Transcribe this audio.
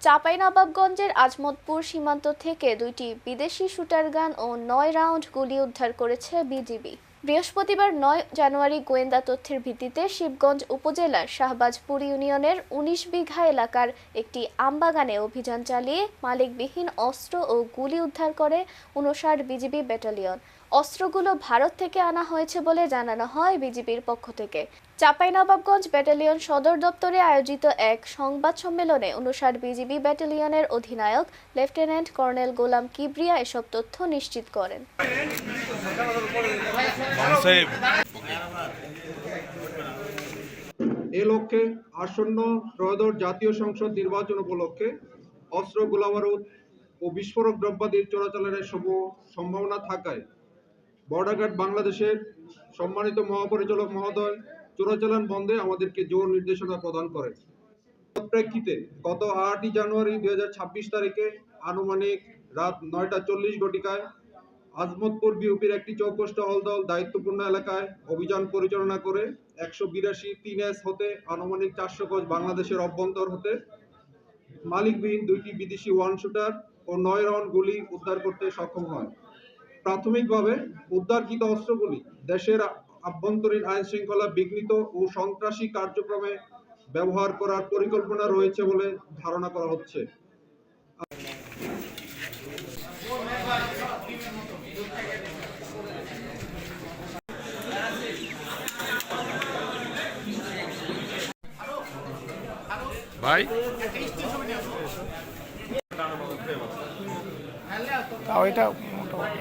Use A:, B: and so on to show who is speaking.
A: চাঁপাইনবাবগঞ্জের আজমতপুর সীমান্ত থেকে দুইটি বিদেশি শুটার গান ও নয় রাউন্ড গুলি উদ্ধার করেছে বিজিবি। বৃহস্পতিবার নয় জানুয়ারি গোয়েন্দা তথ্যের ভিত্তিতে শিবগঞ্জ উপজেলার শাহবাজপুর ইউনিয়নের উনিশ বিঘা এলাকার একটি আমবাগানে অভিযান চালিয়ে মালিকবিহীন অস্ত্র ও গুলি উদ্ধার করে উনষাট বিজিবি ব্যাটালিয়ন। অস্ত্রগুলো ভারত থেকে আনা হয়েছে বলে জানানো হয় বিজিবির পক্ষ থেকে। চাঁপাইনবাবগঞ্জ ব্যাটালিয়ন সদর দপ্তরে আয়োজিত এক সংবাদ সম্মেলনে উনষাট বিজিবি ব্যাটালিয়নের অধিনায়ক, লেফটেন্যান্ট কর্নেল গোলাম কিবরিয়া এসব তথ্য নিশ্চিত করেন।
B: সাহেব।
C: এ লক্ষ্যে আসন্ন ত্রয়োদশ জাতীয় সংসদ নির্বাচন উপলক্ষে অস্ত্র গোলাবারুদ ও বিস্ফোরক দ্রব্যাদির চোরাচালানের সম সম্ভাবনা থাকায় বর্ডার গার্ড বাংলাদেশের সম্মানিত মহাপরিচালক মহোদয় চোরাচালান বন্ধে আমাদেরকে জোর নির্দেশনা প্রদান করেন। প্রেক্ষিতে গত আটই জানুয়ারি দুই হাজার ছাব্বিশ তারিখে আনুমানিক রাত নয়টা চল্লিশ ঘটিকায় আজমতপুর বিউপির একটি চৌকষ্ট হলদল দায়িত্বপূর্ণ এলাকায় অভিযান পরিচালনা করে একশো বিরাশি তিন এস হতে আনুমানিক চারশো গজ বাংলাদেশের অভ্যন্তর হতে মালিকবিহীন দুইটি বিদেশি ওয়ান শুটার ও নয় রাউন্ড গুলি উদ্ধার করতে সক্ষম হয়। প্রাথমিকভাবে উদ্ধারকৃত অস্ত্রগুলি দেশের আভ্যন্তরীণ আইন শৃঙ্খলা বিঘ্নিত ও সন্ত্রাসী কার্যক্রমে ব্যবহার করার পরিকল্পনা রয়েছে বলে ধারণা করা হচ্ছে।
B: ভাই?
D: তাও এটা মোটামুটি